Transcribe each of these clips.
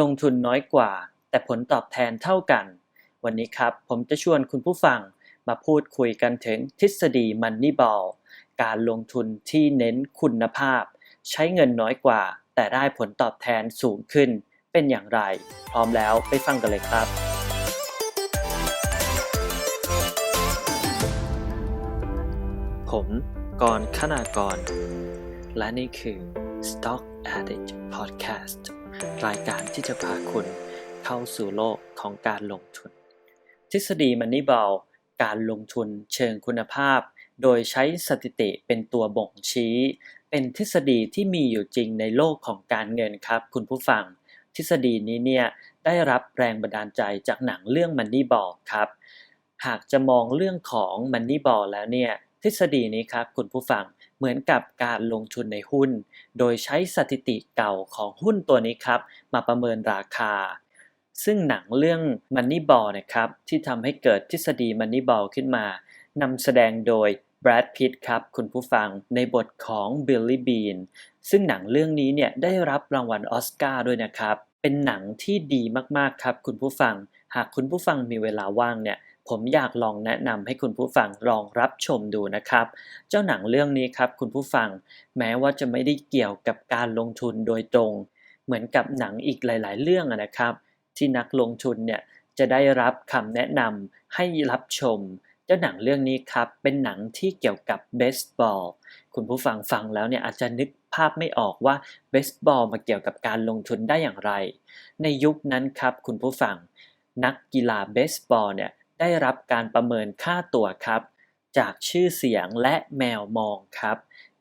ลงทุนน้อยกว่า แต่ผลตอบแทนเท่ากัน วันนี้ครับ ผมจะชวนคุณผู้ฟังมาพูดคุยกันถึงทฤษฎี Moneyball การลงทุนที่เน้นคุณภาพ ใช้เงินน้อยกว่า แต่ได้ผลตอบแทนสูงขึ้น เป็นอย่างไร พร้อมแล้วไปฟังกันเลยครับ ผมกรณ์ขนากร และนี่คือ Stock Addict Podcast รายการที่จะพาคุณเข้าสู่โลกของการลงทุน ทฤษฎี Moneyball การลงทุนเชิงคุณภาพ โดยใช้สถิติเป็นตัวบ่งชี้ เป็นทฤษฎีที่มีอยู่จริงในโลกของการเงินครับ คุณผู้ฟัง ทฤษฎีนี้เนี่ยได้รับแรงบันดาลใจจากหนังเรื่อง Moneyball ครับ หากจะมองเรื่องของ Moneyball แล้วเนี่ยทฤษฎีนี้ครับคุณผู้ฟัง เหมือนกับการลงทุนในหุ้น โดยใช้สถิติเก่าของหุ้นตัวนี้ครับ มาประเมินราคา ซึ่งหนังเรื่อง Moneyball นะครับ ที่ทำให้เกิดทฤษฎี Moneyball ขึ้นมานำแสดงโดย Brad Pitt ครับ คุณผู้ฟังในบทของ Billy Bean ซึ่งหนังเรื่องนี้เนี่ยได้รับรางวัลออสการ์ด้วยนะครับ เป็นหนังที่ดีมากๆครับ คุณผู้ฟัง หากคุณผู้ฟังมีเวลาว่างเนี่ย ผมอยากลองแนะนำให้คุณผู้ฟังลองรับชมดูนะครับ เจ้าหนังเรื่องนี้ครับคุณผู้ฟัง แม้ว่าจะไม่ได้เกี่ยวกับการลงทุนโดยตรง เหมือนกับหนังอีกหลาย ๆ เรื่องนะครับ ที่นักลงทุนเนี่ยจะได้รับคำแนะนำให้รับชม เจ้าหนังเรื่องนี้ครับเป็นหนังที่เกี่ยวกับเบสบอลคุณผู้ฟังฟังแล้วเนี่ยอาจจะนึกภาพไม่ออกว่าเบสบอลมาเกี่ยวกับการลงทุนได้อย่างไร ในยุคนั้นครับคุณผู้ฟัง นักกีฬาเบสบอลเนี่ย ได้รับการประเมินค่าตัวครับ จากชื่อเสียงและแมวมองครับ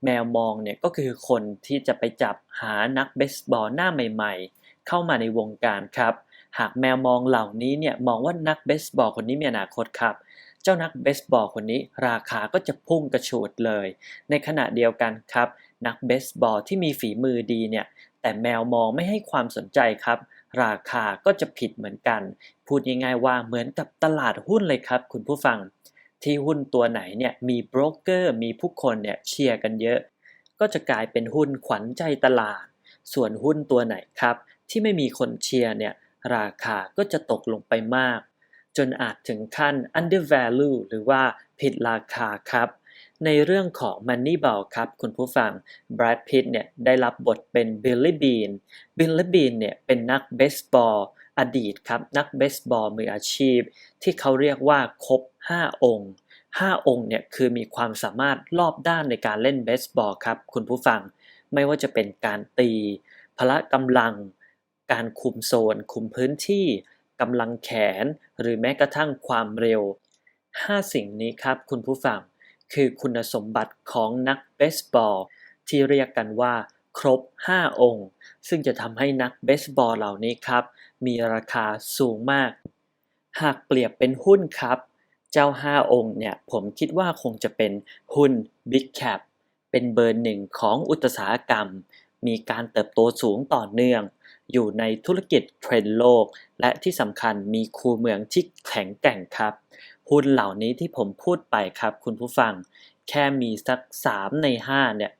แมวมองเนี่ยก็คือคนที่จะไปจับหานักเบสบอลหน้าใหม่ ๆ เข้ามาในวงการครับ หากแมวมองเหล่านี้เนี่ยมองว่านักเบสบอลคนนี้มีอนาคตครับเจ้านักเบสบอลคนนี้ราคาก็จะพุ่งกระฉูดเลย ในขณะเดียวกันครับ นักเบสบอลที่มีฝีมือดีเนี่ย แต่แมวมองไม่ให้ความสนใจครับ ราคาก็จะผิดเหมือนกัน พูดง่ายๆว่าเหมือนกับตลาดหุ้นเลยครับ คุณผู้ฟัง ที่หุ้นตัวไหนเนี่ยมีโบรกเกอร์มีผู้คนเนี่ยเชียร์กันเยอะ ก็จะกลายเป็นหุ้นขวัญใจตลาด ส่วนหุ้นตัวไหนครับ ที่ไม่มีคนเชียร์เนี่ยราคาก็จะตกลงไปมาก จนอาจถึงขั้น undervalue หรือว่าผิดราคาครับ ในเรื่องของ Moneyball ครับคุณผู้ฟัง Brad Pitt เนี่ยได้รับบทเป็น Billy Bean Billy Bean เนี่ยเป็นนักเบสบอลอดีตครับนักเบสบอลมืออาชีพ ที่เขาเรียกว่าครบ 5 องค์ 5 องค์เนี่ยคือมีความสามารถรอบด้านในการเล่นเบสบอลครับคุณผู้ฟัง ไม่ว่าจะเป็นการตี พละกำลัง การคุมโซน คุมพื้นที่กำลังแขน หรือแม้กระทั่งความเร็ว 5 สิ่งนี้ครับคุณผู้ฟัง คือคุณสมบัติของนักเบสบอล ที่เรียกกันว่า ครบ 5 องค์ ซึ่งจะทำให้นักเบสบอลเหล่านี้ครับ มีราคาสูงมาก หากเปรียบเป็นหุ้นครับ เจ้า 5 องค์เนี่ยผมคิดว่าคงจะเป็นหุ้น Big Cap เป็นเบอร์หนึ่งของอุตสาหกรรม มีการเติบโตสูงต่อเนื่อง อยู่ในธุรกิจเทรนด์โลก และที่สำคัญมีคูเมืองที่แข็งแกร่งครับ หุ้นเหล่านี้ที่ผมพูดไปครับคุณผู้ฟัง แค่มีสัก 3 ใน 5 เนี่ย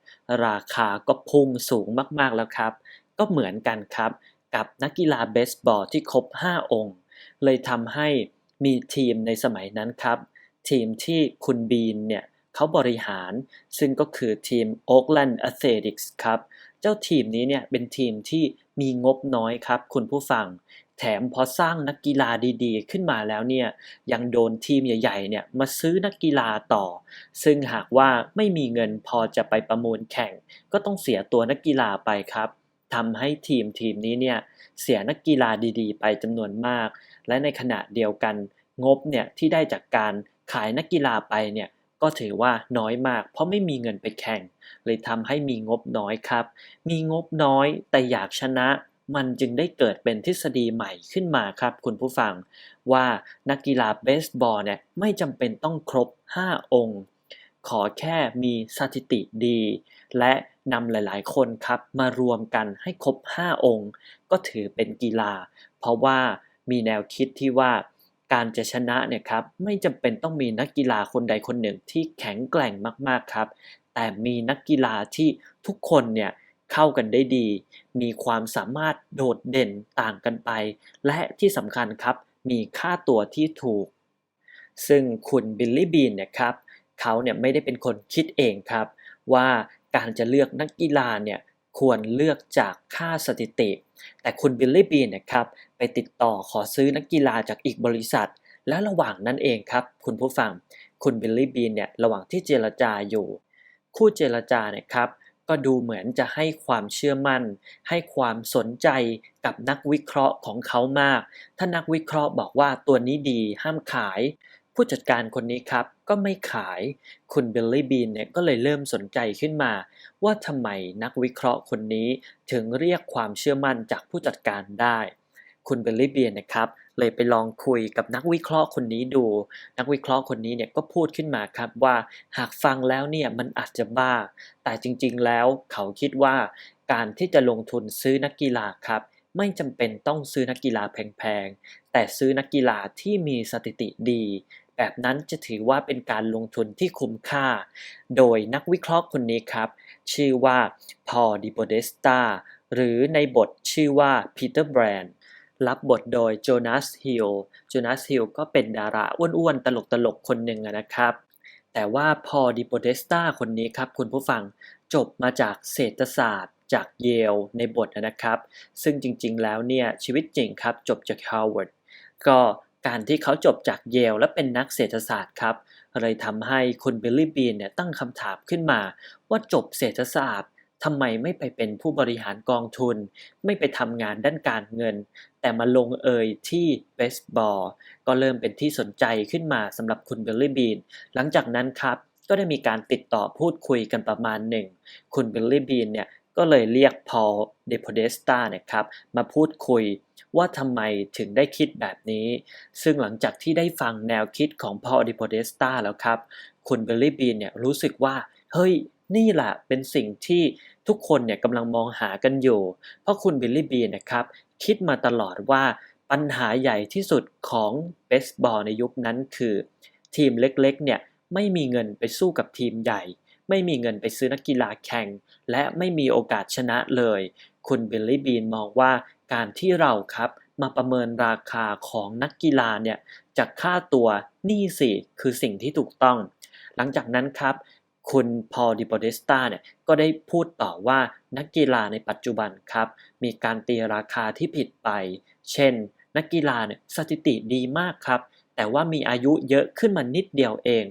ราคาก็พุ่งสูงมากๆแล้วครับ ก็เหมือนกันครับ กับนักกีฬาเบสบอลที่ครบ 5 องค์ เลยทำให้มีทีมในสมัยนั้นครับ ทีมที่คุณบีนเนี่ยเขาบริหารซึ่งก็คือทีม Oakland Athletics ครับ เจ้าทีมนี้เนี่ยเป็นทีมที่มีงบน้อยครับ คุณผู้ฟัง แถมพอสร้างนักกีฬาดีๆ ขึ้นมาแล้วเนี่ยยังโดนทีมใหญ่ๆเนี่ยมาซื้อนักกีฬาต่อ ซึ่งหากว่าไม่มีเงินพอจะไปประมูลแข่ง ก็ต้องเสียตัวนักกีฬาไปครับทำให้ทีมทีมนี้เนี่ยเสียนักกีฬาดีๆ ไปจำนวนมาก และในขณะเดียวกันงบเนี่ยที่ได้จากการขายนักกีฬาไปเนี่ยก็ถือว่าน้อยมาก เพราะไม่มีเงินไปแข่ง เลยทำให้มีงบน้อยครับ มีงบน้อยแต่อยากชนะ มันจึงได้เกิดเป็นทฤษฎีใหม่ขึ้นมาครับคุณผู้ฟัง ว่านักกีฬาเบสบอลเนี่ยไม่จำเป็นต้องครบ 5 องค์ ขอแค่มีสถิติดี และนำหลายๆ คนครับมารวมกันให้ครบ 5 องค์ ก็ถือเป็นกีฬา เพราะว่ามีแนวคิดที่ว่าการจะชนะเนี่ยครับไม่จำเป็นต้องมีนักกีฬาคนใดคนหนึ่งที่แข็งแกร่งมากๆครับ แต่มีนักกีฬาที่ทุกคนเนี่ย เข้ากันได้ดี มีความสามารถโดดเด่นต่างกันไป และที่สำคัญครับมีค่าตัวที่ถูก ซึ่งคุณบิลลี่บีนเนี่ยครับเขาเนี่ยไม่ได้เป็นคนคิดเองครับ ว่าการจะเลือกนักกีฬาเนี่ยควรเลือกจากค่าสถิติ แต่คุณบิลลี่บีนนะครับไปติดต่อขอซื้อนักกีฬาจากอีกบริษัท และระหว่างนั้นเองครับคุณผู้ฟัง คุณบิลลี่บีนเนี่ยระหว่างที่เจรจาอยู่ คู่เจรจาเนี่ยครับ ก็ดูเหมือนจะให้ความเชื่อมั่น ให้ความสนใจกับนักวิเคราะห์ของเขามาก ถ้านักวิเคราะห์บอกว่าตัวนี้ดีห้ามขาย ผู้จัดการคนนี้ครับก็ไม่ขาย คุณบิลลี่บีนเนี่ยก็เลยเริ่มสนใจขึ้นมา ว่าทำไมนักวิเคราะห์คนนี้ถึงเรียกความเชื่อมั่นจากผู้จัดการได้ คุณเบลลี่เบียนนะครับ เลยไปลองคุยกับนักวิเคราะห์คนนี้ดู นักวิเคราะห์คนนี้เนี่ยก็พูดขึ้นมาครับว่าหากฟังแล้วเนี่ยมันอาจจะบ้า แต่จริงๆแล้วเขาคิดว่าการที่จะลงทุนซื้อนักกีฬาครับไม่จำเป็นต้องซื้อนักกีฬาแพงๆ แต่ซื้อนักกีฬาที่มีสถิติดี แบบนั้นจะถือว่าเป็นการลงทุนที่คุ้มค่า โดยนักวิเคราะห์คนนี้ครับ ชื่อว่าพอดิโบเดสตาหรือในบทชื่อว่าพีเตอร์แบรนด์ รับบทโดยโจนาสฮิลโจนาสฮิลก็เป็นดาราอ้วนๆ ตลกๆ คนหนึ่งนะครับ แต่ว่าพอดิโบเดสตาคนนี้ครับคุณผู้ฟังจบมาจากเศรษฐศาสตร์จากเยลในบทนะครับ ซึ่งจริงๆแล้วเนี่ยชีวิตจริงครับจบจากฮาร์วาร์ดก็การที่เขาจบจากเยลและเป็นนักเศรษฐศาสตร์ครับเลยทำให้คุณบิลลี่บีนเนี่ยตั้งคำถามขึ้นมาว่าจบเศรษฐศาสตร์ ทำไมไม่ไปเป็นผู้บริหารกองทุน ไม่ไปทำงานด้านการเงิน แต่มาลงเอยที่เบสบอลก็เริ่มเป็นที่สนใจขึ้นมาสำหรับคุณเบลลี่บีน หลังจากนั้นครับ ก็ได้มีการติดต่อพูดคุยกันประมาณหนึ่ง คุณเบลลี่บีนเนี่ยก็เลยเรียกพอลเดโพเดสตาเนี่ยครับมาพูดคุยว่าทำไมถึงได้คิดแบบนี้ ซึ่งหลังจากที่ได้ฟังแนวคิดของพอลเดโพเดสตาแล้วครับ คุณเบลลี่บีนเนี่ยรู้สึกว่า เฮ้ยนี่แหละเป็นสิ่งที่ ทุกคนเนี่ยกำลังมองหากันอยู่ เพราะคุณบิลลี่บีนะครับคิดมาตลอดว่าปัญหาใหญ่ที่สุดของเบสบอลในยุคนั้นคือ ทีมเล็กๆเนี่ยไม่มีเงินไปสู้กับทีมใหญ่ ไม่มีเงินไปซื้อนักกีฬาแข่ง และไม่มีโอกาสชนะเลย คุณบิลลี่บีนมองว่าการที่เราครับมาประเมินราคาของนักกีฬาเนี่ยจากค่าตัวนี่สิคือสิ่งที่ถูกต้อง หลังจากนั้นครับ คุณพอดิโปเดสตาเนี่ยก็ได้พูดต่อว่านักกีฬาในปัจจุบันครับ มีการตีราคาที่ผิดไป เช่น นักกีฬาเนี่ยสถิติดีมากครับ แต่ว่ามีอายุเยอะขึ้นมานิดเดียวเอง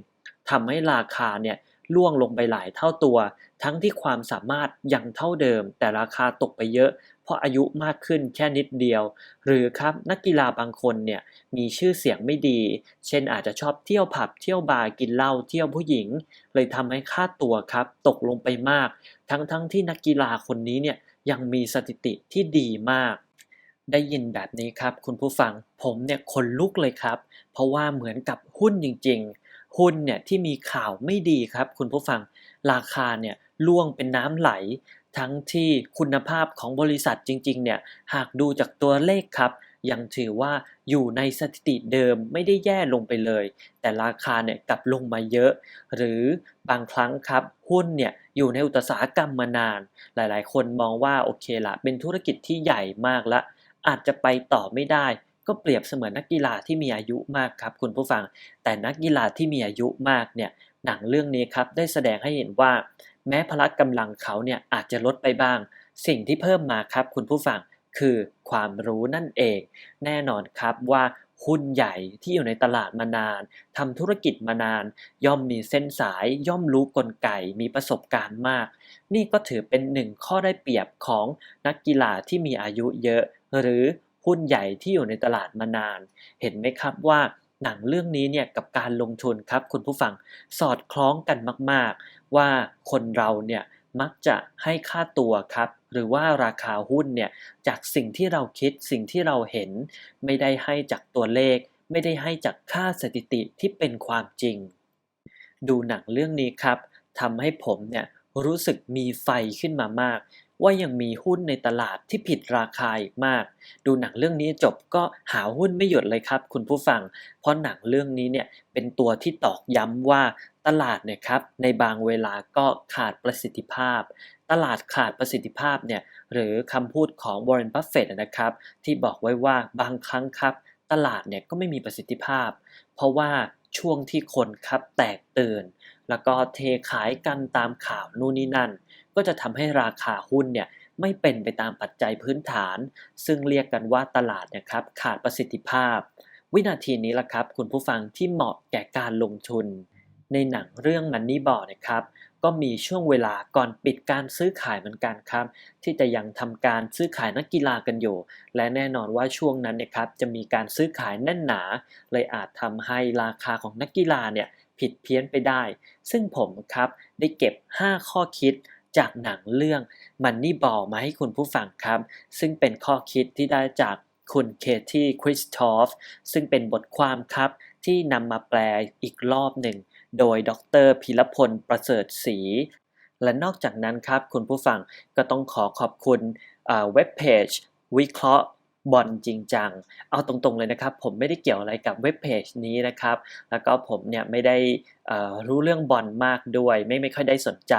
ทำให้ราคาเนี่ยล่วงลงไปหลายเท่าตัว ทั้งที่ความสามารถยังเท่าเดิม แต่ราคาตกไปเยอะ เพราะอายุมากขึ้นแค่นิดเดียว หรือครับนักกีฬาบางคนเนี่ยมีชื่อเสียงไม่ดี เช่นอาจจะชอบเที่ยวผับเที่ยวบาร์กินเหล้าเที่ยวผู้หญิง เลยทำให้ค่าตัวครับ ตกลงไปมาก ทั้งๆทที่นักกีฬาคนนี้เนี่ยยังมีสถิติที่ดีมาก ได้ยินแบบนี้ครับ คุณผู้ฟังผมเนี่ยขนลุกเลยครับ เพราะว่าเหมือนกับหุ้นจริง ๆ หุ้นเนี่ยที่มีข่าวไม่ดีครับ คุณผู้ฟังราคาเนี่ยล่วงเป็นน้ำไหล ทั้งที่คุณภาพของบริษัทจริงๆเนี่ยหากดูจากตัวเลขครับ ยังถือว่าอยู่ในสถิติเดิมไม่ได้แย่ลงไปเลย แต่ราคาเนี่ยกลับลงมาเยอะ หรือบางครั้งครับหุ้นเนี่ยอยู่ในอุตสาหกรรมมานาน หลายๆ คนมองว่าโอเคละเป็นธุรกิจที่ใหญ่มากละ อาจจะไปต่อไม่ได้ก็เปรียบเสมือนนักกีฬาที่มีอายุมากครับคุณผู้ฟัง แต่นักกีฬาที่มีอายุมากเนี่ยหนังเรื่องนี้ครับได้แสดงให้เห็นว่า แม้พละกำลังเขาเนี่ยอาจจะลดไปบ้าง สิ่งที่เพิ่มมาครับคุณผู้ฟังคือความรู้นั่นเอง แน่นอนครับว่าหุ้นใหญ่ที่อยู่ในตลาดมานานทำธุรกิจมานาน ย่อมมีเส้นสายย่อมรู้กลไกมีประสบการณ์มาก นี่ก็ถือเป็นหนึ่งข้อได้เปรียบของนักกีฬาที่มีอายุเยอะ หรือหุ้นใหญ่ที่อยู่ในตลาดมานาน เห็นไหมครับว่า หนังเรื่องนี้เนี่ยกับการลงทุนครับคุณผู้ฟังสอดคล้องกันมาก ๆ ว่าคนเราเนี่ยมักจะให้ค่าตัวครับ หรือว่าราคาหุ้นเนี่ยจากสิ่งที่เราคิดสิ่งที่เราเห็น ไม่ได้ให้จากตัวเลข ไม่ได้ให้จากค่าสถิติที่เป็นความจริง ดูหนังเรื่องนี้ครับทำให้ผมเนี่ยรู้สึกมีไฟขึ้นมามาก ว่ายังมีหุ้นในตลาดที่ผิดราคาอีกมาก ดูหนังเรื่องนี้จบก็หาหุ้นไม่หยุดเลยครับคุณผู้ฟัง เพราะหนังเรื่องนี้เนี่ยเป็นตัวที่ตอกย้ำว่าตลาดเนี่ยครับในบางเวลาก็ขาดประสิทธิภาพ ตลาดขาดประสิทธิภาพเนี่ยหรือคำพูดของวอร์เรนบัฟเฟตนะครับที่บอกไว้ว่าบางครั้งครับ ตลาดเนี่ยก็ไม่มีประสิทธิภาพ เพราะว่าช่วงที่คนครับแตกตื่น แล้วก็เทขายกันตามข่าวนู่นนี่นั่น ก็จะทำให้ราคาหุ้นเนี่ยไม่เป็นไปตามปัจจัยพื้นฐาน ซึ่งเรียกกันว่าตลาดนะครับขาดประสิทธิภาพ วินาทีนี้ละครับ คุณผู้ฟังที่เหมาะแก่การลงทุน ในหนังเรื่องมันนี่บอร์นะครับก็มีช่วงเวลาก่อนปิดการซื้อขายเหมือนกันครับ ที่จะยังทำการซื้อขายนักกีฬากันอยู่ และแน่นอนว่าช่วงนั้นนี่ยครับจะมีการซื้อขายแน่นหนา เลยอาจทำให้ราคาของนักกีฬาเนี่ยผิดเพี้ยนไปได้ ซึ่งผมครับได้เก็บ 5 ข้อคิด จากหนังเรื่องมันนี่บอลมาให้คุณผู้ฟังครับ ซึ่งเป็นข้อคิดที่ได้จากคุณเคที่คริสตอฟซึ่งเป็นบทความครับที่นำมาแปลอีกรอบหนึ่ง โดยดรพิรพลประเสริฐศรีและนอกจากนั้นครับ คุณผู้ฟังก็ต้องขอขอบคุณเว็บเพจวิเคราะห์ บอลจริงจัง เอาตรงๆเลยนะครับ ผมไม่ได้เกี่ยวอะไรกับเว็บเพจนี้นะครับ แล้วก็ผมเนี่ยไม่ได้รู้เรื่องบอลมากด้วย ไม่ไม่ค่อยได้สนใจ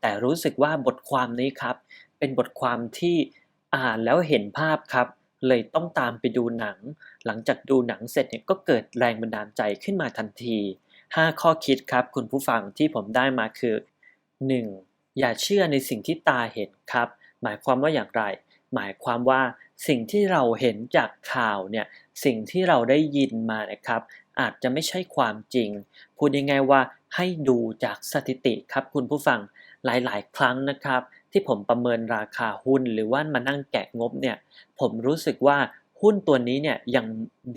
แต่รู้สึกว่าบทความนี้ครับ เป็นบทความที่อ่านแล้วเห็นภาพครับ เลยต้องตามไปดูหนัง หลังจากดูหนังเสร็จเนี่ยก็เกิดแรงบันดาลใจขึ้นมาทันที 5 ข้อคิดครับ คุณผู้ฟังที่ผมได้มาคือ 1. อย่าเชื่อในสิ่งที่ตาเห็นครับ หมายความว่าอย่างไร หมายความว่าสิ่งที่เราเห็นจากข่าวเนี่ยสิ่งที่เราได้ยินมานะครับ อาจจะไม่ใช่ความจริง พูดยังไงว่าให้ดูจากสถิติครับคุณผู้ฟังหลายๆ ครั้งนะครับ ที่ผมประเมินราคาหุ้นหรือว่ามานั่งแกะงบเนี่ยผมรู้สึกว่าหุ้นตัวนี้เนี่ยยัง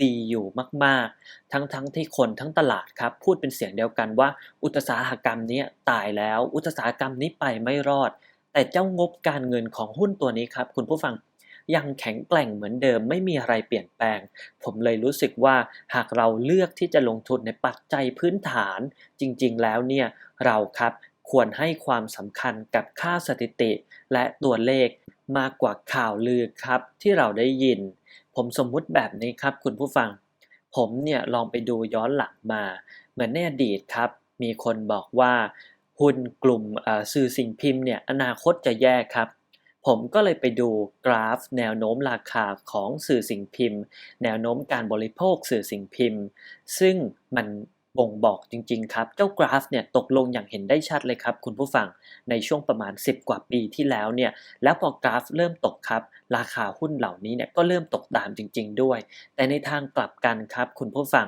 ดีอยู่มากๆ ทั้งๆทที่คนทั้งตลาดครับพูดเป็นเสียงเดียวกันว่า อุตสาหกรรมนี้ตายแล้ว อุตสาหกรรมนี้ไปไม่รอด แต่เจ้างบการเงินของหุ้นตัวนี้ครับ คุณผู้ฟังยังแข็งแกร่งเหมือนเดิมไม่มีอะไรเปลี่ยนแปลง ผมเลยรู้สึกว่าหากเราเลือกที่จะลงทุนในปัจจัยพื้นฐาน จริง ๆ แล้วเนี่ยเราครับควรให้ความสำคัญกับค่าสถิติ และตัวเลขมากกว่าข่าวลือครับที่เราได้ยิน ผมสมมุติแบบนี้ครับคุณผู้ฟัง ผมเนี่ยลองไปดูย้อนหลังมา เหมือนในอดีตครับ มีคนบอกว่า หุ้นกลุ่มสื่อสิ่งพิมพ์เนี่ยอนาคตจะแย่ครับ ผมก็เลยไปดูกราฟ แนวโน้มราคาของสื่อสิ่งพิมพ์ แนวโน้มการบริโภคสื่อสิ่งพิมพ์ ซึ่งมันบ่งบอกจริงๆครับ เจ้ากราฟเนี่ยตกลงอย่างเห็นได้ชัดเลยครับ คุณผู้ฟังในช่วงประมาณ 10 กว่าปีที่แล้วเนี่ย แล้วพอกราฟเริ่มตกครับ ราคาหุ้นเหล่านี้เนี่ยก็เริ่มตกตามจริง ๆ ด้วย แต่ในทางกลับกันครับ คุณผู้ฟัง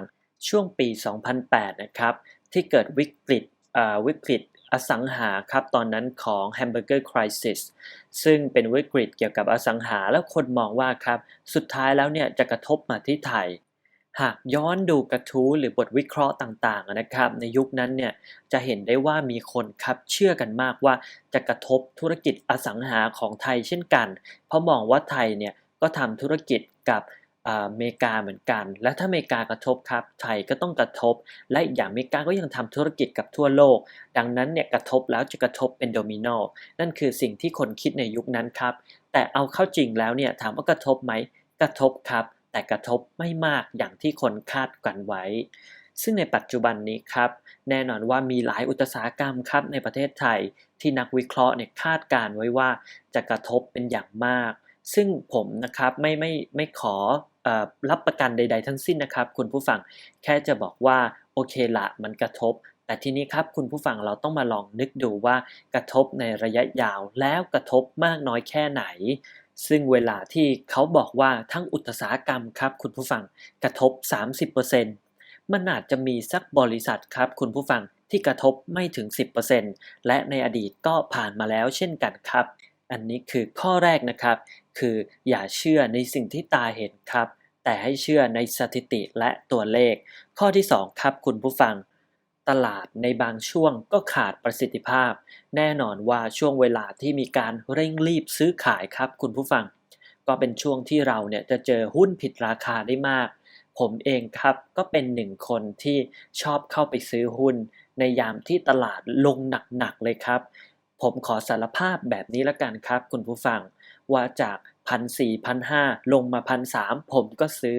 ช่วงปี 2008 นะครับ ที่เกิดวิกฤตวิกฤต อสังหาครับตอนนั้นของ Hamburger Crisis ซึ่งเป็นวิกฤตเกี่ยวกับอสังหาแล้วคนมองว่าครับ สุดท้ายแล้วเนี่ยจะกระทบมาที่ไทย หากย้อนดูกระทู้หรือบทวิเคราะห์ต่างๆนะครับ ในยุคนั้นเนี่ยจะเห็นได้ว่ามีคนครับเชื่อกันมากว่าจะกระทบธุรกิจอสังหาของไทยเช่นกัน เพราะมองว่าไทยเนี่ยก็ทำธุรกิจกับ อเมริกาเหมือนกัน และถ้าอเมริกากระทบครับไทยก็ต้องกระทบ และอีกอย่างอเมริกาก็ยังทำธุรกิจกับทั่วโลก ดังนั้นเนี่ยกระทบแล้วจะกระทบเป็นโดมิโนนั่นคือสิ่งที่คนคิดในยุคนั้นครับ แต่เอาเข้าจริงแล้วเนี่ยถามว่ากระทบไหมกระทบครับ แต่กระทบไม่มากอย่างที่คนคาดกันไว้ ซึ่งในปัจจุบันนี้ครับ แน่นอนว่ามีหลายอุตสาหกรรมครับในประเทศไทย ที่นักวิเคราะห์เนี่ยคาดการไว้ว่าจะกระทบเป็นอย่างมาก ซึ่งผมนะครับไม่ไม่ไม่ขอ รับประกันใด ๆ ทั้งสิ้นนะครับ คุณผู้ฟังแค่จะบอกว่าโอเคละมันกระทบ แต่ทีนี้ครับคุณผู้ฟังเราต้องมาลองนึกดูว่ากระทบในระยะยาวแล้วกระทบมากน้อยแค่ไหน ซึ่งเวลาที่เขาบอกว่าทั้งอุตสาหกรรมครับ คุณผู้ฟังกระทบ 30%มันอาจจะมีสักบริษัทครับ คุณผู้ฟังที่กระทบไม่ถึง 10%และในอดีตก็ผ่านมาแล้วเช่นกันครับ อันนี้คือข้อแรกนะครับ คืออย่าเชื่อในสิ่งที่ตาเห็นครับ แต่ให้เชื่อในสถิติและตัวเลข ข้อที่ 2 ครับคุณผู้ฟัง ตลาดในบางช่วงก็ขาดประสิทธิภาพ แน่นอนว่าช่วงเวลาที่มีการเร่งรีบซื้อขายครับ คุณผู้ฟัง ก็เป็นช่วงที่เราเนี่ยจะเจอหุ้นผิดราคาได้มาก ผมเองครับก็เป็นหนึ่งคนที่ชอบเข้าไปซื้อหุ้น ในยามที่ตลาดลงหนักๆเลยครับ ผมขอสารภาพแบบนี้ละกันครับ คุณผู้ฟัง ว่าจากพันสี่พันห้าลงมาพันสามผมก็ซื้อ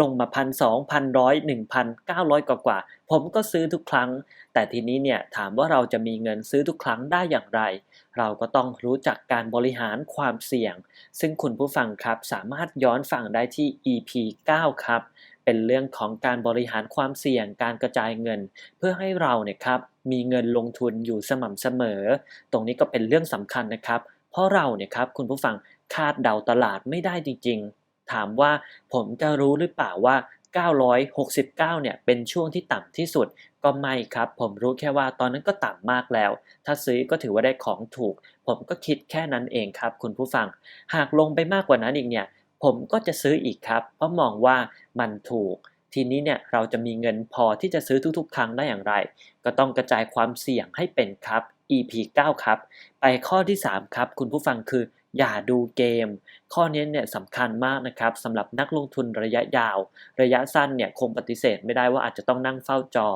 ลงมาพันสองพันร้อยหนึ่งพันเก้าร้อยกว่ากว่า ผมก็ซื้อทุกครั้ง แต่ทีนี้เนี่ยถามว่าเราจะมีเงินซื้อทุกครั้งได้อย่างไร เราก็ต้องรู้จักการบริหารความเสี่ยง ซึ่งคุณผู้ฟังครับสามารถย้อนฟังได้ที่ EP 9 ครับ เป็นเรื่องของการบริหารความเสี่ยงการกระจายเงิน เพื่อให้เราเนี่ยครับมีเงินลงทุนอยู่สม่ำเสมอ ตรงนี้ก็เป็นเรื่องสำคัญนะครับ เพราะเราเนี่ยครับคุณผู้ฟังคาดเดาตลาดไม่ได้จริง ๆ ถามว่าผมจะรู้หรือเปล่าว่า 969 เนี่ยเป็นช่วงที่ต่ำที่สุด ก็ไม่ครับ ผมรู้แค่ว่าตอนนั้นก็ต่ำมากแล้ว ถ้าซื้อก็ถือว่าได้ของถูก ผมก็คิดแค่นั้นเองครับ คุณผู้ฟัง หากลงไปมากกว่านั้นอีกเนี่ย ผมก็จะซื้ออีกครับ เพราะมองว่ามันถูก ทีนี้เนี่ยเราจะมีเงินพอที่จะซื้อทุกๆ ครั้งได้อย่างไร ก็ต้องกระจายความเสี่ยงให้เป็นครับ EP 9 ครับ ไปข้อที่ 3 ครับ คุณผู้ฟังคือ อย่าดูเกม ข้อนี้เนี่ยสำคัญมากนะครับสำหรับนักลงทุนระยะยาว ระยะสั้นเนี่ยคงปฏิเสธไม่ได้ว่าอาจจะต้องนั่งเฝ้าจอ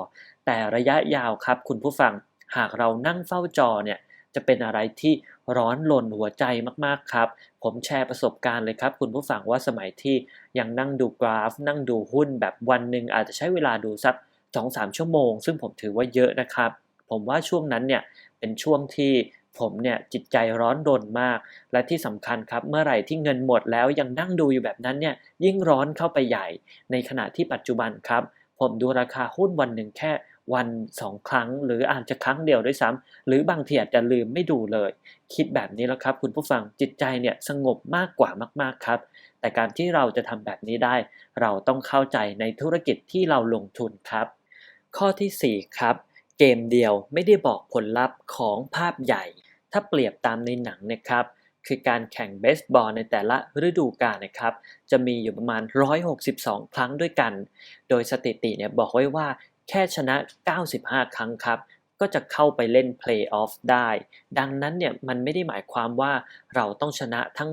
แต่ระยะยาวครับ คุณผู้ฟังหากเรานั่งเฝ้าจอเนี่ย จะเป็นอะไรที่ร้อนหลนหัวใจมากๆครับ ผมแชร์ประสบการณ์เลยครับ คุณผู้ฟังว่าสมัยที่ยังนั่งดูกราฟ นั่งดูหุ้นแบบวันหนึ่งอาจจะใช้เวลาดูสัก2-3 ชั่วโมง ซึ่งผมถือว่าเยอะนะครับ ผมว่าช่วงนั้นเนี่ยเป็นช่วงที่ผมเนี่ยจิตใจร้อนรนมาก และที่สำคัญครับเมื่อไหร่ที่เงินหมดแล้วยังนั่งดูอยู่แบบนั้นเนี่ยยิ่งร้อนเข้าไปใหญ่ ในขณะที่ปัจจุบันครับ ผมดูราคาหุ้นวันหนึ่งแค่ วันสองครั้ง หรืออาจจะครั้งเดียวด้วยซ้ำหรือบางทีอาจจะลืมไม่ดูเลย คิดแบบนี้แล้วครับ คุณผู้ฟังจิตใจเนี่ยสงบมากกว่ามาก ๆครับ แต่การที่เราจะทำแบบนี้ได้ เราต้องเข้าใจในธุรกิจที่เราลงทุนครับ ข้อทีสี่ 4 ครับ เกมเดียวไม่ได้บอกผลลัพธ์ของภาพใหญ่ ถ้าเปรียบตามในหนังนะครับคือการแข่งเบสบอลในแต่ละฤดูกาลนะครับ จะมีอยู่ประมาณ 162 ครั้งด้วยกัน โดยสถิติเนี่ยบอกไว้ว่า แค่ชนะ 95 ครั้งครับ ก็จะเข้าไปเล่นเพลย์ออฟได้ ดังนั้นเนี่ยมันไม่ได้หมายความว่าเราต้องชนะทั้ง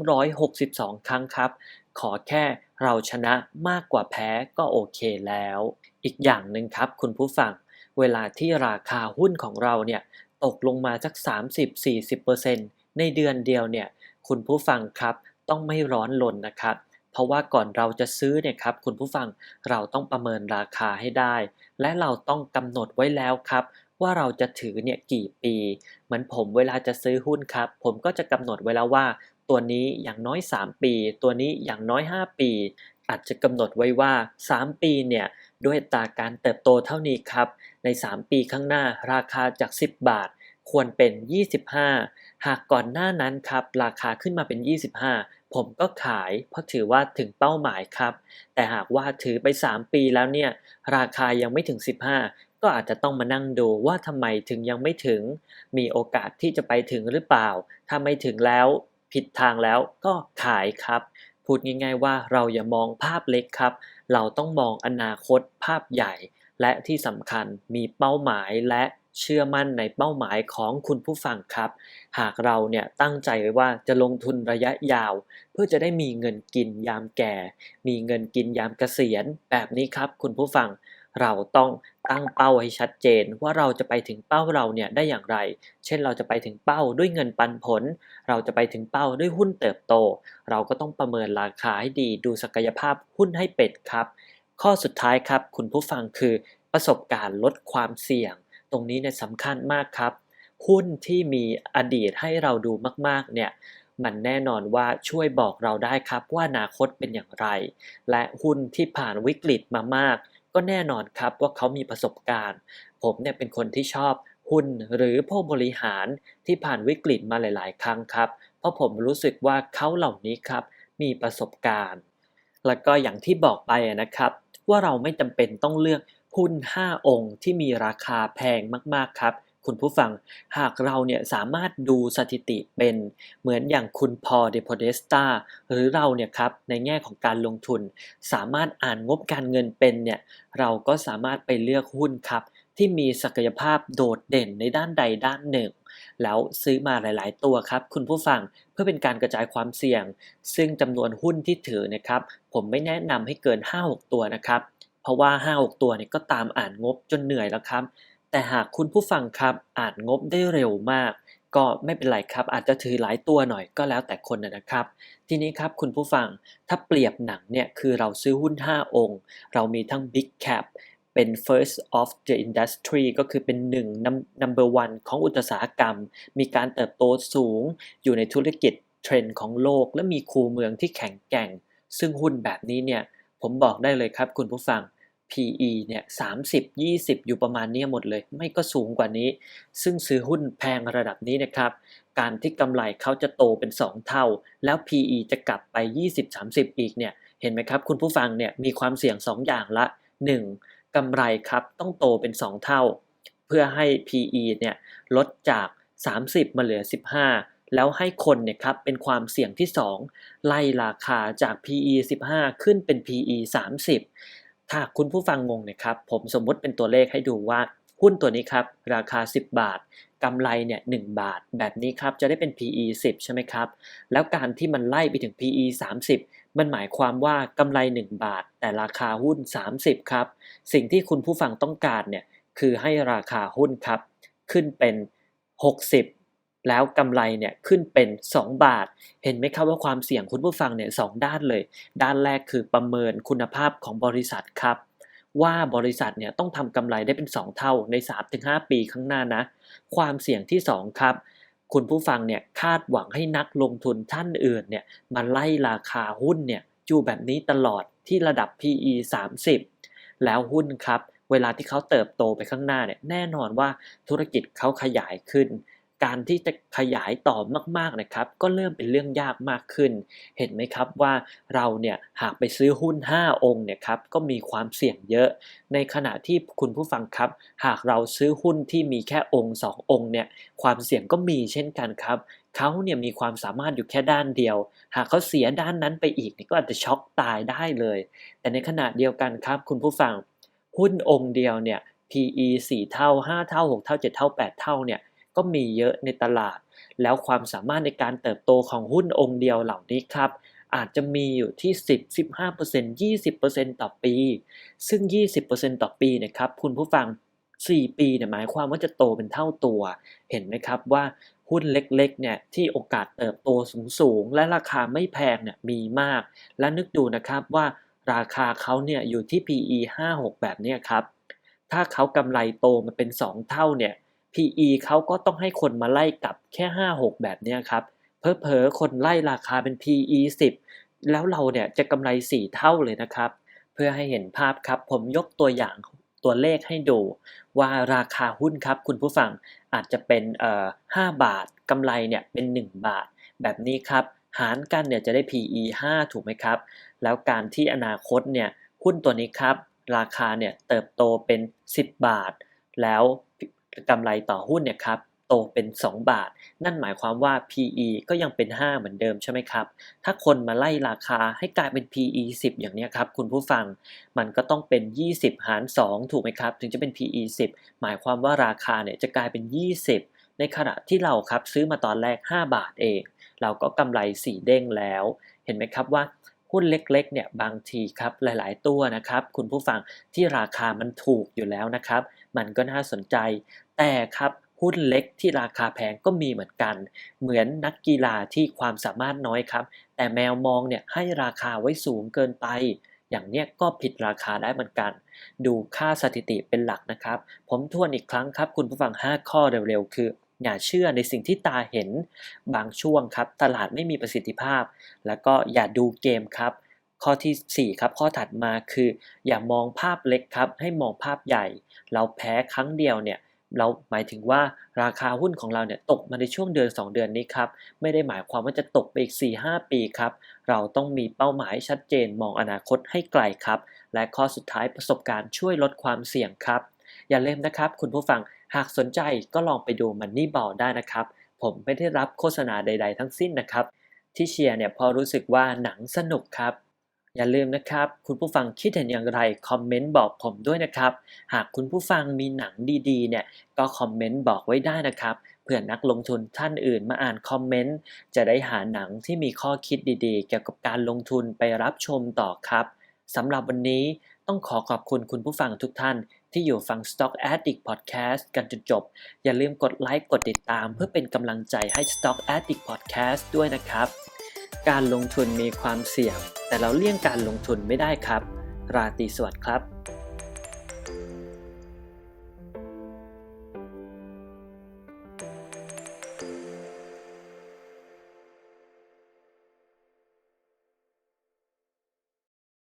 162 ครั้งครับ ขอแค่เราชนะมากกว่าแพ้ก็โอเคแล้ว อีกอย่างหนึ่งครับคุณผู้ฟัง เวลาที่ราคาหุ้นของเราเนี่ยตกลงมาสัก 30-40%ในเดือนเดียวเนี่ยคุณผู้ฟังครับต้องไม่ร้อนลนนะครับ เพราะว่าก่อนเราจะซื้อเนี่ยครับคุณผู้ฟังเราต้องประเมินราคาให้ได้ และเราต้องกำหนดไว้แล้วครับ ว่าเราจะถือเนี่ยกี่ปี เหมือนผมเวลาจะซื้อหุ้นครับ ผมก็จะกำหนดไว้แล้วว่า ตัวนี้อย่างน้อย 3 ปี ตัวนี้อย่างน้อย 5 ปี อาจจะกำหนดไว้ว่า 3 ปีเนี่ยด้วยตาการเติบโตเท่านี้ครับ ใน 3 ปีข้างหน้าราคาจาก 10 บาทควรเป็น 25 หากก่อนหน้านั้นครับ ราคาขึ้นมาเป็น 25 ผมก็ขาย เพราะถือว่าถึงเป้าหมายครับ แต่หากว่าถือไป 3 ปีแล้วเนี่ย ราคายังไม่ถึง 15 ก็อาจจะต้องมานั่งดูว่าทำไมถึงยังไม่ถึง มีโอกาสที่จะไปถึงหรือเปล่า ถ้าไม่ถึงแล้ว ผิดทางแล้วก็ขายครับ พูดง่ายๆว่าเราอย่ามองภาพเล็กครับ เราต้องมองอนาคตภาพใหญ่ และที่สำคัญมีเป้าหมายและ เชื่อมั่นในเป้าหมายของคุณผู้ฟังครับ หากเราเนี่ยตั้งใจไว้ว่าจะลงทุนระยะยาว เพื่อจะได้มีเงินกินยามแก่ มีเงินกินยามเกษียณ แบบนี้ครับ คุณผู้ฟังเราต้องตั้งเป้าให้ชัดเจนว่าเราจะไปถึงเป้าเราเนี่ยได้อย่างไร เช่นเราจะไปถึงเป้าด้วยเงินปันผล เราจะไปถึงเป้าด้วยหุ้นเติบโต เราก็ต้องประเมินราคาให้ดีดูศักยภาพหุ้นให้เป็ดครับ ข้อสุดท้ายครับ คุณผู้ฟังคือประสบการณ์ลดความเสี่ยง ตรงนี้เนี่ยสำคัญมากครับ หุ้นที่มีอดีตให้เราดูมาก ๆ เนี่ยมันแน่นอนว่าช่วยบอกเราได้ครับว่าอนาคตเป็นอย่างไร และหุ้นที่ผ่านวิกฤตมามาก ก็แน่นอนครับว่าเขามีประสบการณ์ ผมเนี่ยเป็นคนที่ชอบหุ้นหรือผู้บริหารที่ผ่านวิกฤตมาหลาย ๆ ครั้งครับ เพราะผมรู้สึกว่าเขาเหล่านี้ครับมีประสบการณ์ แล้วก็อย่างที่บอกไปนะครับ ว่าเราไม่จำเป็นต้องเลือก หุ้น 5 องค์ที่มีราคาแพงมาก ๆ ครับ คุณผู้ฟังหากเราเนี่ยสามารถดูสถิติเป็นเหมือนอย่างคุณพอเดโพเดสตาหรือเราเนี่ยครับในแง่ของการลงทุน สามารถอ่านงบการเงินเป็นเนี่ยเราก็สามารถไปเลือกหุ้นครับที่มีศักยภาพโดดเด่นในด้านใดด้านหนึ่ง แล้วซื้อมาหลาย ๆ ตัวครับ คุณผู้ฟังเพื่อเป็นการกระจายความเสี่ยง ซึ่งจำนวนหุ้นที่ถือนะครับ ผมไม่แนะนำให้เกิน 5-6 ตัวนะครับ เพราะว่า 5-6 ตัวเนี่ยก็ตามอ่านงบจนเหนื่อยแล้วครับ แต่หากคุณผู้ฟังครับอ่านงบได้เร็วมากกก็ไม่เป็นไรครับ อาจจะถือหลายตัวหน่อยก็แล้วแต่คนนะครับ ทีนี้ครับคุณผู้ฟังถ้าเปรียบหนังเนี่ยคือเราซื้อหุ้น 5 องค์ เรามีทั้ง Big Cap เป็น first of the industry ก็คือเป็นหนึ่ง number one ของอุตสาหกรรม มีการเติบโตสูง อยู่ในธุรกิจเทรนด์ของโลก และมีคูเมืองที่แข็งแกร่ง ซึ่งหุ้นแบบนี้เนี่ย ผมบอกได้เลยครับคุณผู้ฟัง PE เนี่ย30 20 อยู่ประมาณนี้หมดเลย ไม่ก็สูงกว่านี้ ซึ่งซื้อหุ้นแพงระดับนี้นะครับ การที่กำไรเขาจะโตเป็น 2 เท่า แล้ว PE จะกลับไป 20-30 อีกเนี่ย เห็นไหมครับ คุณผู้ฟังเนี่ยมีความเสี่ยง 2 อย่างละ 1. กำไรครับต้องโตเป็น 2 เท่า เพื่อให้ PE เนี่ยลดจาก 30 มาเหลือ 15 แล้วให้คนเนี่ยครับเป็นความเสี่ยงที่ 2 ไล่ราคาจาก PE 15 ขึ้นเป็น PE 30 ถ้าคุณผู้ฟังงงเนี่ยครับผมสมมติเป็นตัวเลขให้ดูว่าหุ้นตัวนี้ครับราคา 10 บาทกำไรเนี่ย1บาท แบบนี้ครับจะได้เป็น PE 10 ใช่ไหมครับ แล้วการที่มันไล่ไปถึง PE 30 มันหมายความว่ากำไร 1 บาท แต่ราคาหุ้น 30 ครับ สิ่งที่คุณผู้ฟังต้องการเนี่ยคือให้ราคาหุ้นครับ ขึ้นเป็น 60 แล้วกำไรเนี่ยขึ้นเป็น 2 บาท เห็นไหมครับว่าความเสี่ยงคุณผู้ฟังเนี่ยสด้านเลย ด้านแรกคือประเมินคุณภาพของบริษัทครับว่าบริษัทเนี่ยต้องทำกำไรได้เป็น 2 เท่าใน 3-5 ปีข้างหน้านะ ความเสี่ยงที่ 2 ครับ คุณผู้ฟังเนี่ยคาดหวังให้นักลงทุนท่านอื่นเนี่ยมาไล่ราคาหุ้นเนี่ยอยู่แบบนี้ตลอดที่ระดับ PE 30 แล้วหุ้นครับ เวลาที่เขาเติบโตไปข้างหน้าเนี่ยแน่นอนว่าธุรกิจเขาขยายขึ้น การที่จะขยายต่อมากๆนะครับ ก็เริ่มเป็นเรื่องยากมากขึ้น เห็นไหมครับว่าเราเนี่ยหากไปซื้อหุ้น 5 องค์เนี่ยครับก็มีความเสี่ยงเยอะ ในขณะที่คุณผู้ฟังครับ หากเราซื้อหุ้นที่มีแค่องค์ 2 องค์เนี่ยความเสี่ยงก็มีเช่นกันครับเขาเนี่ยมีความสามารถอยู่แค่ด้านเดียว หากเขาเสียด้านนั้นไปอีกก็อาจจะช็อกตายได้เลย แต่ในขณะเดียวกันครับ คุณผู้ฟังหุ้นองค์เดียวเนี่ย PE 4 เท่า 5 เท่า 6 เท่า 7 เท่า 8 เท่าเนี่ย ก็มีเยอะในตลาด แล้วความสามารถในการเติบโตของหุ้นองค์เดียวเหล่านี้ครับ อาจจะมีอยู่ที่ 10 15% 20%ต่อปี ซึ่ง 20%ต่อปีนะครับคุณผู้ฟัง 4 ปีเนี่ยหมายความว่าจะโตเป็นเท่าตัว เห็นไหมครับว่าหุ้นเล็กๆเนี่ยที่โอกาสเติบโตสูงๆ และราคาไม่แพงเนี่ยมีมาก และนึกดูนะครับว่าราคาเขาเนี่ยอยู่ที่ PE 5-6 แบบนี้ครับ ถ้าเขากำไรโตมาเป็น 2 เท่าเนี่ย PE เขาก็ต้องให้คนมาไล่กลับแค่ 5-6 แบบนี้ครับเพอเพอคนไล่ราคาเป็น PE 10 แล้วเราเนี่ยจะกำไร 4 เท่าเลยนะครับ เพื่อให้เห็นภาพครับผมยกตัวอย่างตัวเลขให้ดู ว่าราคาหุ้นครับคุณผู้ฟังอาจจะเป็นเอ่อ5บาทกำไรเนี่ยเป็น 1 บาท แบบนี้ครับหารกันเนี่ยจะได้ PE 5 ถูกไหมครับ แล้วการที่อนาคตเนี่ยหุ้นตัวนี้ครับ ราคาเนี่ยเติบโตเป็น 10 บาท แล้ว กำไรต่อหุ้นเนี่ยครับโตเป็น 2 บาท นั่นหมายความว่า PE ก็ยังเป็น 5 เหมือนเดิมใช่ไหมครับ ถ้าคนมาไล่ราคาให้กลายเป็น PE 10 อย่างนี้ครับคุณผู้ฟัง มันก็ต้องเป็น 20 หาร 2 ถูกไหมครับ ถึงจะเป็น PE 10 หมายความว่าราคาเนี่ยจะกลายเป็น 20 ในขณะที่เราครับซื้อมาตอนแรก 5 บาทเอง เราก็กำไร 4 เด้งแล้ว เห็นไหมครับว่าหุ้นเล็กๆ เนี่ยบางทีครับหลายๆ ตัวนะครับ คุณผู้ฟังที่ราคามันถูกอยู่แล้วนะครับ มันก็น่าสนใจ แต่ครับหุ้นเล็กที่ราคาแพงก็มีเหมือนกัน เหมือนนักกีฬาที่ความสามารถน้อยครับ แต่แมวมองเนี่ยให้ราคาไว้สูงเกินไป อย่างเนี้ยก็ผิดราคาได้เหมือนกัน ดูค่าสถิติเป็นหลักนะครับ ผมทวนอีกครั้งครับคุณผู้ฟัง 5 ข้อเร็วๆ คือ อย่าเชื่อในสิ่งที่ตาเห็น บางช่วงครับ ตลาดไม่มีประสิทธิภาพ แล้วก็อย่าดูเกมครับข้อที่ 4 ครับ ข้อถัดมาคือ อย่ามองภาพเล็กครับ ให้มองภาพใหญ่ เราแพ้ครั้งเดียวเนี่ย เราหมายถึงว่าราคาหุ้นของเราเนี่ยตกมาในช่วงเดือน 2 เดือนนี้ครับ ไม่ได้หมายความว่าจะตกไปอีก 4-5 ปีครับ เราต้องมีเป้าหมายชัดเจนมองอนาคตให้ไกลครับ และข้อสุดท้ายประสบการณ์ช่วยลดความเสี่ยงครับ อย่าลืมนะครับคุณผู้ฟังหากสนใจก็ลองไปดูมันนี่บอลได้นะครับ ผมไม่ได้รับโฆษณาใด ๆ ทั้งสิ้นนะครับ ที่เชียร์เนี่ยพอรู้สึกว่าหนังสนุกครับ อย่าลืมนะครับ คุณผู้ฟังคิดเห็นอย่างไรคอมเมนต์บอกผมด้วยนะครับ หากคุณผู้ฟังมีหนังดีๆเนี่ยก็คอมเมนต์บอกไว้ได้นะครับเพื่อนักลงทุนท่านอื่นมาอ่านคอมเมนต์จะได้หาหนังที่มีข้อคิดดีๆ เกี่ยวกับการลงทุนไปรับชมต่อครับสำหรับวันนี้ต้องขอขอบคุณคุณผู้ฟังทุกท่านที่อยู่ฟัง Stock Addict Podcast กันจนจบ อย่าลืมกดไลค์กดติดตามเพื่อเป็นกำลังใจให้ Stock Addict Podcast ด้วยนะครับ การลงทุนมีความเสี่ยง แต่เราเลี่ยงการลงทุนไม่ได้ครับ ราตรีสวัสดิ์ครับ